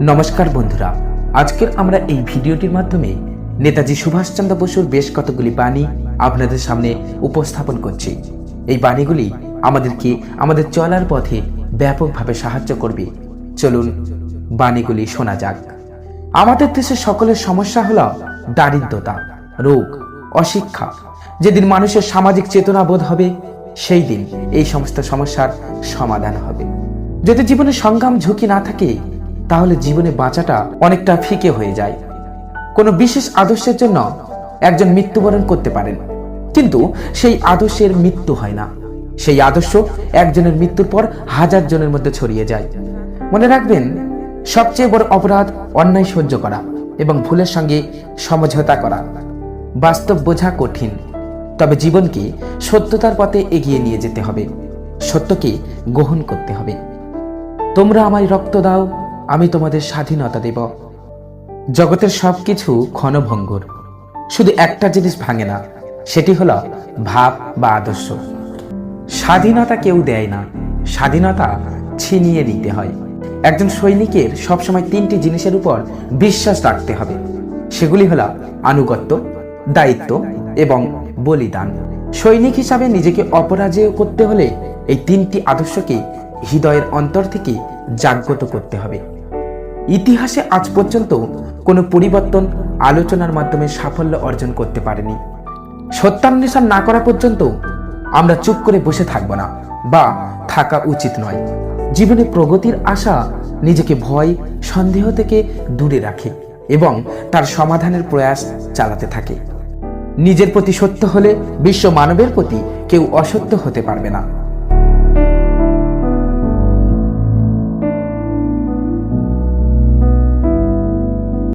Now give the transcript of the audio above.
নমস্কার বন্ধুরা। আজকের আমরা এই ভিডিওটির মাধ্যমে নেতাজি সুভাষচন্দ্র বসুর বেশ কতগুলি বাণী আপনাদের সামনে উপস্থাপন করছি। এই বাণীগুলি আমাদেরকে আমাদের চলার পথে ব্যাপকভাবে সাহায্য করবে। চলুন বাণীগুলি শোনা যাক। আমাদের দেশে সকলের সমস্যা হল দারিদ্রতা, রোগ, অশিক্ষা। যেদিন মানুষের সামাজিক চেতনা বোধ হবে, সেই দিন এই সমস্ত সমস্যার সমাধান হবে। যদি জীবনে সংগ্রাম ঝুঁকি না থাকে তাহলে জীবনে বাঁচাটা অনেকটা ফিকে হয়ে যায়। কোনো বিশেষ আদর্শের জন্য একজন মৃত্যুবরণ করতে পারেন। কিন্তু সেই আদর্শের মৃত্যু হয় না। সেই আদর্শ একজনের মৃত্যুর পর হাজার জনের মধ্যে ছড়িয়ে যায়। মনে রাখবেন, সবচেয়ে বড় অপরাধ অন্যায় সহ্য করা এবং ভুলের সঙ্গে সমঝোতা করা। বাস্তব বোঝা কঠিন। তবে জীবনকে সত্যতার পথে এগিয়ে নিয়ে যেতে হবে। সত্যকে গ্রহণ করতে হবে। তোমরা আমায় রক্ত দাও আমি তোমাদের স্বাধীনতা দেব। জগতের সবকিছু ক্ষণভঙ্গুর শুধু একটা জিনিস ভাঙে না, সেটি হলো ভাব বা আদর্শ। স্বাধীনতা কেউ দেয় না, স্বাধীনতা ছিনিয়ে নিতে হয়। একজন সৈনিকের সবসময় তিনটি জিনিসের উপর বিশ্বাস রাখতে হবে। সেগুলি হলো আনুগত্য, দায়িত্ব এবং বলিদান। সৈনিক হিসাবে নিজেকে অপরাজেয় করতে হলে এই তিনটি আদর্শকে হৃদয়ের অন্তর থেকে জাগ্রত করতে হবে। ইতিহাসে আজ পর্যন্ত কোনো পরিবর্তন আলোচনার মাধ্যমে সাফল্য অর্জন করতে পারেনি। সত্যান্বেষণ না করা পর্যন্ত আমরা চুপ করে বসে থাকব না বা থাকা উচিত নয়। জীবনে প্রগতির আশা নিজেকে ভয়, সন্দেহ থেকে দূরে রাখে এবং তার সমাধানের প্রয়াস চালাতে থাকে। নিজের প্রতি সত্য হলে বিশ্ব মানবের প্রতি কেউ অসত্য হতে পারবে না।